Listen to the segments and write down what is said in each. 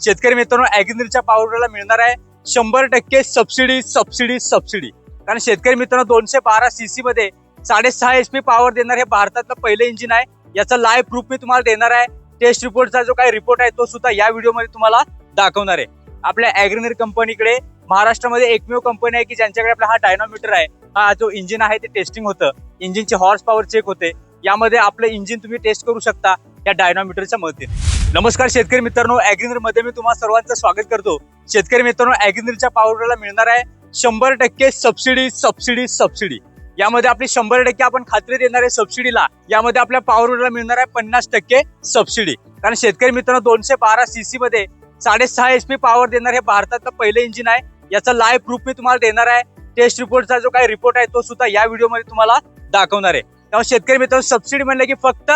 शेतकरी मित्रांनो अॅग्रिनरच्या पावडरला मिळणार आहे शंभर टक्के सबसिडी सबसिडी सबसिडी. कारण शेतकरी मित्रांनो दोनशे बारा सीसी मध्ये साडेसहा एच पी पॉवर देणार हे भारतातलं पहिलं इंजिन आहे. याचा लाईव्ह प्रूफ मी तुम्हाला देणार आहे. टेस्ट रिपोर्टचा जो काही रिपोर्ट आहे तो सुद्धा या व्हिडिओमध्ये तुम्हाला दाखवणार आहे. आपल्या अॅग्रिनर कंपनीकडे महाराष्ट्रामध्ये एकमेव कंपनी आहे की ज्यांच्याकडे आपला हा डायनोमीटर आहे. हा जो इंजिन आहे ते टेस्टिंग होतं. इंजिनचे हॉर्स पॉवर चेक होते. यामध्ये आपलं इंजिन तुम्ही टेस्ट करू शकता या डायनोमीटरच्या मदतीने. नमस्कार शेतकरी मित्रांनो अॅग्रिनरमध्ये मी तुम्हाला सर्वांचं स्वागत करतो. शेतकरी मित्रांनो अॅग्रिनरच्या पावडरला मिळणार आहे शंभर टक्के सबसिडी सबसिडी सबसिडी यामध्ये आपली शंभर टक्के आपण खात्री देणार आहे सबसिडीला यामध्ये आपल्या पॉवरला मिळणार आहे पन्नास टक्के सबसिडी कारण शेतकरी मित्रांनो दोनशे बारा सी सी मध्ये साडेसहा एच पी पॉवर देणार हे भारतातलं पहिलं इंजिन आहे. याचा लाईव्ह प्रूफ मी तुम्हाला देणार आहे. टेस्ट रिपोर्टचा जो काही रिपोर्ट आहे तो सुद्धा या व्हिडिओमध्ये तुम्हाला दाखवणार आहे. त्यामुळे शेतकरी मित्रांनो सबसिडी म्हणलं की फक्त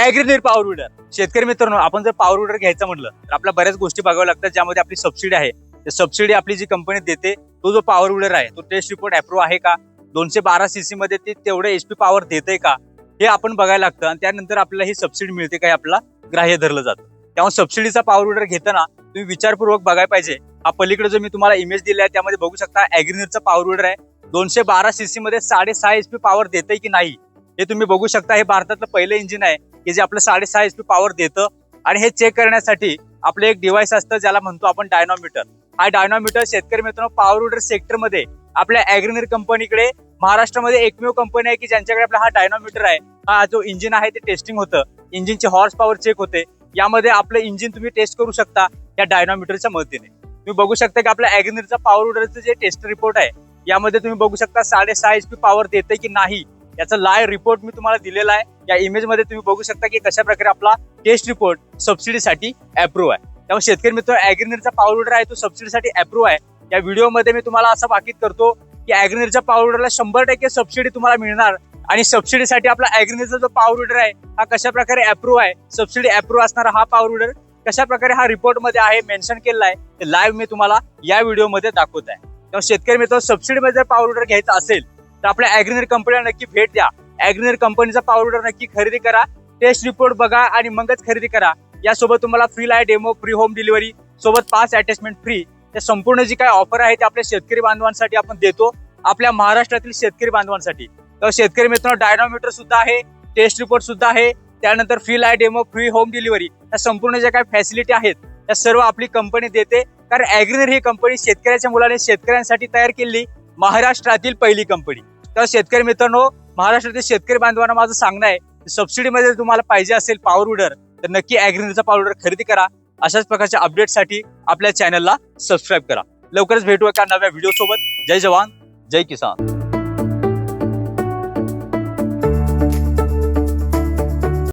अॅग्रिनिर पॉवर विडर शेतकरी मित्रांनो आपण जर पॉवर विडर घ्यायचं म्हटलं तर आपल्या बऱ्याच गोष्टी बघाव्या लागतात ज्यामध्ये आपली सबसिडी आहे. सबसिडी आपली जी कंपनी देते तो जो पॉवर विडर आहे तो टेस्ट रिपोर्ट अप्रूव्ह आहे का? दोनशे बारा सीसी मध्ये ते तेवढे एच पी पॉवर देते का? हे आपण बघायला लागतं आणि त्यानंतर आपल्याला ही सबसिडी मिळते का हे आपला ग्राह्य धरलं जातं. त्यामुळे सबसिडीचा पॉवर विडर घेताना तुम्ही विचारपूर्वक बघायला पाहिजे. हा पलीकडे जो मी तुम्हाला इमेज दिला आहे त्यामध्ये बघू शकता अॅग्रिनरचा पॉवर विडर आहे. दोनशे बारा सीसी मध्ये साडेसहा एच पी पॉवर देते की नाही? हे तुम्ही बघू शकता हे भारतातलं पहिलं इंजिन आहे की जे आपलं साडेसहा एच पी पॉवर देतं. आणि हे चेक करण्यासाठी आपलं एक डिव्हाइस असतं ज्याला म्हणतो आपण डायनॉमीटर हा डायनॉमीटर शेतकरी मित्रांनो पॉवर विडर सेक्टरमध्ये आपल्या अॅग्रिनर कंपनीकडे महाराष्ट्रामध्ये एकमेव कंपनी आहे की ज्यांच्याकडे आपला हा डायनॉमीटर आहे. हा जो इंजिन आहे ते टेस्टिंग होतं. इंजिनचे हॉर्स पॉवर चेक होते. यामध्ये आपलं इंजिन तुम्ही टेस्ट करू शकता या डायनॉमीटरच्या मदतीने. तुम्ही बघू शकता की आपल्या अॅग्रिनरचा पॉवर विडरचं जे टेस्ट रिपोर्ट आहे यामध्ये तुम्ही बघू शकता साडेसहा एच पी पॉवर देते की नाही याचा लाय रिपोर्ट मी तुम्हाला दिलेला आहे. या इमेजमध्ये तुम्ही बघू शकता की कशा प्रकारे आपला टेस्ट रिपोर्ट सबसिडीसाठी अप्रूव्ह आहे. त्यामुळे शेतकरी मित्र अॅग्रिनरचा पावडर आहे तो सबसिडीसाठी अप्रूव्ह आहे. या व्हिडिओमध्ये मी तुम्हाला असं वाकित करतो की अॅग्रिनरच्या पावडरला शंभर टक्के सबसिडी तुम्हाला मिळणार. आणि सबसिडीसाठी आपला अॅग्रिनरचा जो पॉवर विडर आहे हा कशा प्रकारे अप्रूव्ह आहे? सबसिडी अप्रूव्ह असणारा हा पॉवर विडर कशा प्रकारे हा रिपोर्टमध्ये आहे मेन्शन केलेला आहे ते लाईव्ह मी तुम्हाला या व्हिडिओमध्ये दाखवत आहे. तेव्हा शेतकरी मित्र सबसिडीमध्ये जर पॉवर विडर घ्यायचा असेल तर आपल्या अॅग्रिनर कंपनीला नक्की भेट द्या. अॅग्रिनर कंपनीचा पावडर नक्की खरेदी करा. टेस्ट रिपोर्ट बघा आणि मगच खरेदी करा. यासोबत तुम्हाला free live demo free home delivery सोबत पाच अटॅचमेंट फ्री त्या संपूर्ण जी काय ऑफर आहे ते आपल्या शेतकरी बांधवांसाठी आपण देतो. आपल्या महाराष्ट्रातील शेतकरी बांधवांसाठी. तर शेतकरी मित्रांनो डायनोमीटर सुद्धा आहे टेस्ट रिपोर्ट सुद्धा आहे. त्यानंतर free live demo free home delivery या संपूर्ण ज्या काही फॅसिलिटी आहेत त्या सर्व आपली कंपनी देते. कारण अॅग्रिनर ही कंपनी शेतकऱ्याच्या मुलाने शेतकऱ्यांसाठी तयार केली. महाराष्ट्रातील पहिली कंपनी. तर शेतकरी मित्रांनो महाराष्ट्रातील शेतकरी बांधवांना माझं सांगणं आहे सबसिडीमध्ये तुम्हाला पाहिजे असेल पॉवर उडर तर नक्की अॅग्रिनरचा पॉवर उडर खरेदी करा. अशाच प्रकारच्या अपडेटसाठी आपल्या चॅनलला सबस्क्राईब करा. लवकरच भेटू एका नव्या व्हिडिओ सोबत. जय जवान जय किसान.